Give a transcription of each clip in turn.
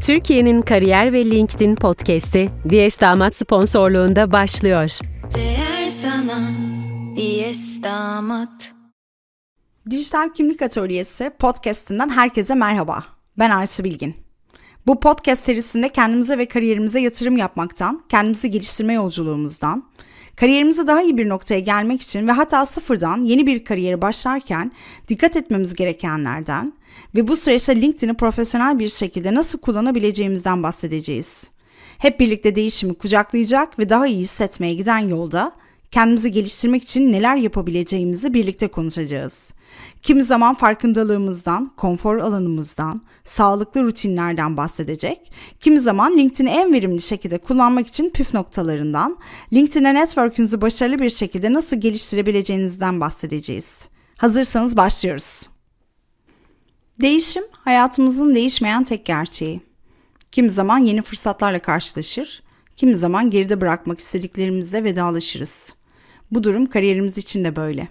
Türkiye'nin kariyer ve LinkedIn podcast'i Diyes Damat sponsorluğunda başlıyor. Değer sana Diyes Damat Dijital Kimlik Atölyesi podcast'inden herkese merhaba. Ben Aysu Bilgin. Bu podcast serisinde kendimize ve kariyerimize yatırım yapmaktan, kendimizi geliştirme yolculuğumuzdan, kariyerimize daha iyi bir noktaya gelmek için ve hatta sıfırdan yeni bir kariyere başlarken dikkat etmemiz gerekenlerden ve bu süreçte LinkedIn'i profesyonel bir şekilde nasıl kullanabileceğimizden bahsedeceğiz. Hep birlikte değişimi kucaklayacak ve daha iyi hissetmeye giden yolda kendimizi geliştirmek için neler yapabileceğimizi birlikte konuşacağız. Kimi zaman farkındalığımızdan, konfor alanımızdan, sağlıklı rutinlerden bahsedecek. Kimi zaman LinkedIn'i en verimli şekilde kullanmak için püf noktalarından, LinkedIn'e network'ünüzü başarılı bir şekilde nasıl geliştirebileceğinizden bahsedeceğiz. Hazırsanız başlıyoruz. Değişim hayatımızın değişmeyen tek gerçeği. Kimi zaman yeni fırsatlarla karşılaşır, kimi zaman geride bırakmak istediklerimizle vedalaşırız. Bu durum kariyerimiz için de böyle.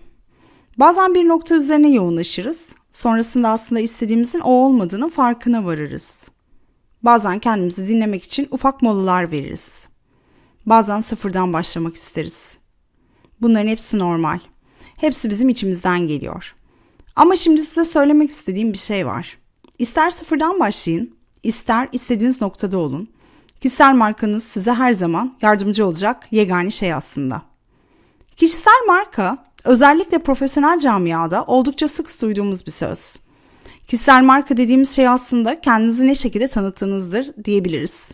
Bazen bir nokta üzerine yoğunlaşırız, sonrasında aslında istediğimizin o olmadığının farkına varırız. Bazen kendimizi dinlemek için ufak molalar veririz. Bazen sıfırdan başlamak isteriz. Bunların hepsi normal. Hepsi bizim içimizden geliyor. Ama şimdi size söylemek istediğim bir şey var. İster sıfırdan başlayın, ister istediğiniz noktada olun. Kişisel markanız size her zaman yardımcı olacak yegane şey aslında. Kişisel marka özellikle profesyonel camiada oldukça sık duyduğumuz bir söz. Kişisel marka dediğimiz şey aslında kendinizi ne şekilde tanıttığınızdır diyebiliriz.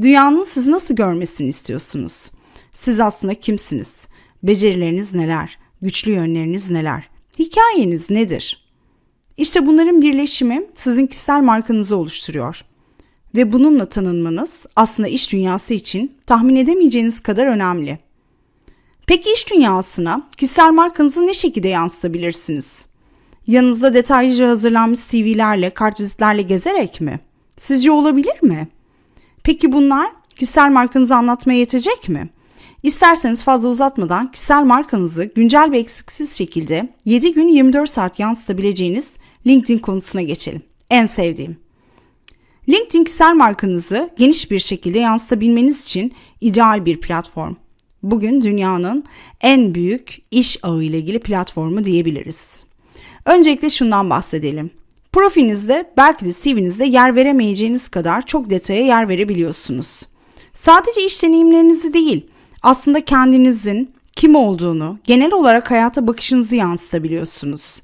Dünyanın sizi nasıl görmesini istiyorsunuz? Siz aslında kimsiniz? Becerileriniz neler? Güçlü yönleriniz neler? Hikayeniz nedir? İşte bunların birleşimi sizin kişisel markanızı oluşturuyor. Ve bununla tanınmanız aslında iş dünyası için tahmin edemeyeceğiniz kadar önemli. Peki iş dünyasına kişisel markanızı ne şekilde yansıtabilirsiniz? Yanınızda detaylıca hazırlanmış CV'lerle, kartvizitlerle gezerek mi? Sizce olabilir mi? Peki bunlar kişisel markanızı anlatmaya yetecek mi? İsterseniz fazla uzatmadan kişisel markanızı güncel ve eksiksiz şekilde 7 gün 24 saat yansıtabileceğiniz LinkedIn konusuna geçelim. En sevdiğim. LinkedIn kişisel markanızı geniş bir şekilde yansıtabilmeniz için ideal bir platform. Bugün dünyanın en büyük iş ağı ile ilgili platformu diyebiliriz. Öncelikle şundan bahsedelim. Profilinizde belki de CV'nizde yer veremeyeceğiniz kadar çok detaya yer verebiliyorsunuz. Sadece iş deneyimlerinizi değil, aslında kendinizin kim olduğunu, genel olarak hayata bakışınızı yansıtabiliyorsunuz.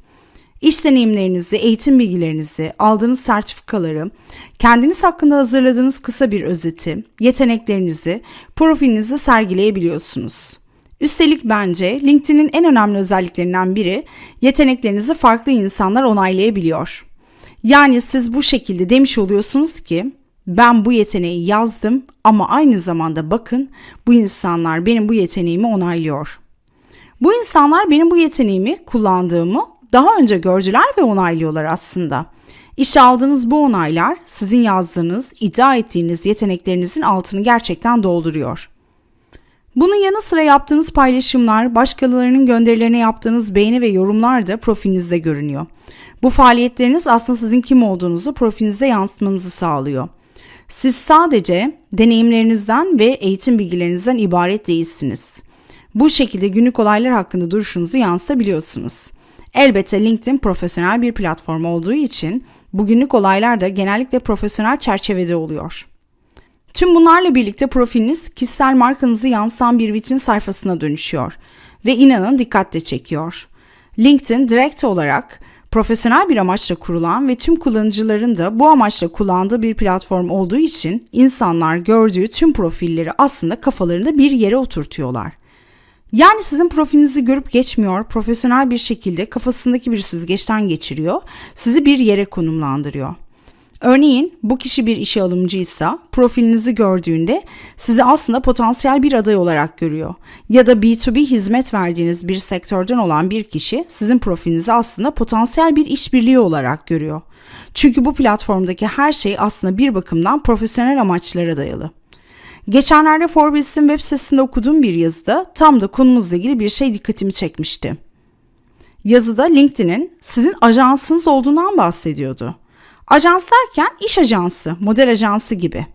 İş deneyimlerinizi, eğitim bilgilerinizi, aldığınız sertifikaları, kendiniz hakkında hazırladığınız kısa bir özeti, yeteneklerinizi, profilinizi sergileyebiliyorsunuz. Üstelik bence LinkedIn'in en önemli özelliklerinden biri yeteneklerinizi farklı insanlar onaylayabiliyor. Yani siz bu şekilde demiş oluyorsunuz ki ben bu yeteneği yazdım ama aynı zamanda bakın bu insanlar benim bu yeteneğimi onaylıyor. Bu insanlar benim bu yeteneğimi kullandığımı daha önce gördüler ve onaylıyorlar aslında. İşe aldığınız bu onaylar sizin yazdığınız, iddia ettiğiniz yeteneklerinizin altını gerçekten dolduruyor. Bunun yanı sıra yaptığınız paylaşımlar, başkalarının gönderilerine yaptığınız beğeni ve yorumlar da profilinizde görünüyor. Bu faaliyetleriniz aslında sizin kim olduğunuzu profilinizde yansıtmanızı sağlıyor. Siz sadece deneyimlerinizden ve eğitim bilgilerinizden ibaret değilsiniz. Bu şekilde günlük olaylar hakkında duruşunuzu yansıtabiliyorsunuz. Elbette LinkedIn profesyonel bir platform olduğu için bugünlük olaylar da genellikle profesyonel çerçevede oluyor. Tüm bunlarla birlikte profiliniz kişisel markanızı yansıtan bir vitrin sayfasına dönüşüyor ve inanın dikkat çekiyor. LinkedIn direkt olarak profesyonel bir amaçla kurulan ve tüm kullanıcıların da bu amaçla kullandığı bir platform olduğu için insanlar gördüğü tüm profilleri aslında kafalarında bir yere oturtuyorlar. Yani sizin profilinizi görüp geçmiyor, profesyonel bir şekilde kafasındaki bir süzgeçten geçiriyor, sizi bir yere konumlandırıyor. Örneğin bu kişi bir işe alımcıysa profilinizi gördüğünde sizi aslında potansiyel bir aday olarak görüyor. Ya da B2B hizmet verdiğiniz bir sektörden olan bir kişi sizin profilinizi aslında potansiyel bir işbirliği olarak görüyor. Çünkü bu platformdaki her şey aslında bir bakımdan profesyonel amaçlara dayalı. Geçenlerde Forbes'in web sitesinde okuduğum bir yazıda tam da konumuzla ilgili bir şey dikkatimi çekmişti. Yazıda LinkedIn'in sizin ajansınız olduğundan bahsediyordu. Ajans derken iş ajansı, model ajansı gibi.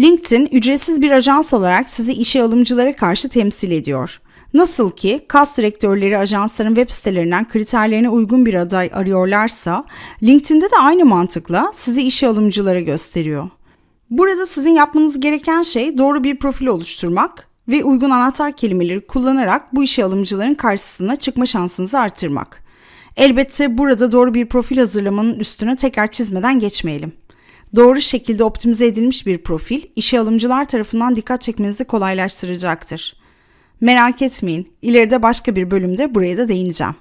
LinkedIn ücretsiz bir ajans olarak sizi işe alımcılara karşı temsil ediyor. Nasıl ki kas direktörleri ajansların web sitelerinden kriterlerine uygun bir aday arıyorlarsa, LinkedIn'de de aynı mantıkla sizi işe alımcılara gösteriyor. Burada sizin yapmanız gereken şey doğru bir profil oluşturmak ve uygun anahtar kelimeleri kullanarak bu işe alımcıların karşısına çıkma şansınızı artırmak. Elbette burada doğru bir profil hazırlamanın üstüne tekrar çizmeden geçmeyelim. Doğru şekilde optimize edilmiş bir profil, işe alımcılar tarafından dikkat çekmenizi kolaylaştıracaktır. Merak etmeyin, ileride başka bir bölümde buraya da değineceğim.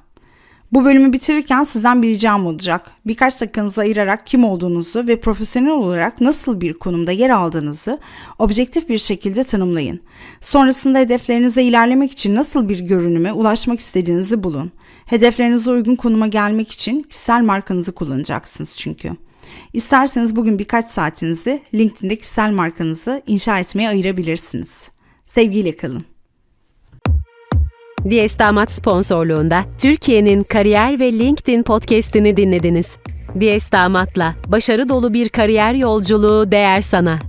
Bu bölümü bitirirken sizden bir ricam olacak. Birkaç dakikanızı ayırarak kim olduğunuzu ve profesyonel olarak nasıl bir konumda yer aldığınızı objektif bir şekilde tanımlayın. Sonrasında hedeflerinize ilerlemek için nasıl bir görünüme ulaşmak istediğinizi bulun. Hedeflerinize uygun konuma gelmek için kişisel markanızı kullanacaksınız çünkü. İsterseniz bugün birkaç saatinizi LinkedIn'de kişisel markanızı inşa etmeye ayırabilirsiniz. Sevgiyle kalın. Diyes Damat sponsorluğunda Türkiye'nin kariyer ve LinkedIn podcast'ini dinlediniz. Diyes Damat'la başarı dolu bir kariyer yolculuğu değer sana.